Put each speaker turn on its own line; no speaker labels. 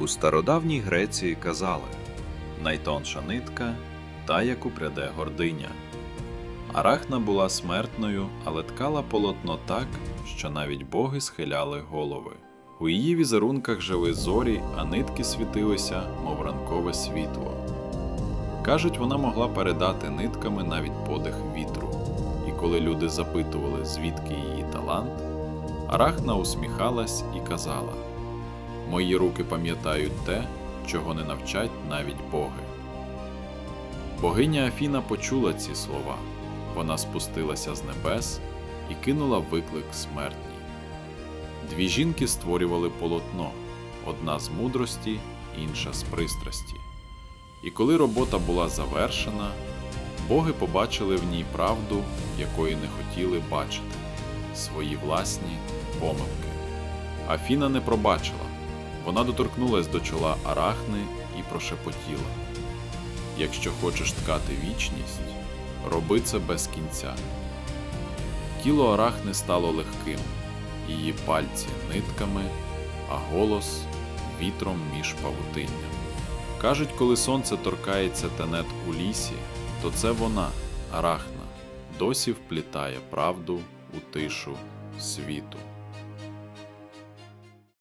У стародавній Греції казали найтонша нитка та, яку пряде гординя. Арахна була смертною, але ткала полотно так, що навіть боги схиляли голови. У її візерунках жили зорі, а нитки світилися, мов ранкове світло. Кажуть, вона могла передати нитками навіть подих вітру. І коли люди запитували, звідки її талант, Арахна усміхалась і казала: Мої руки пам'ятають те, чого не навчать навіть боги. Богиня Афіна почула ці слова. Вона спустилася з небес і кинула виклик смертній. Дві жінки створювали полотно одна з мудрості, інша з пристрасті. І коли робота була завершена, боги побачили в ній правду, якої не хотіли бачити свої власні помилки. Афіна не пробачила. Вона доторкнулась до чола Арахни і прошепотіла: Якщо хочеш ткати вічність, роби це без кінця. Тіло Арахни стало легким, її пальці нитками, а голос вітром між павутинням. Кажуть, коли сонце торкається тенет у лісі, то це вона, Арахна, досі вплітає правду у тишу світу.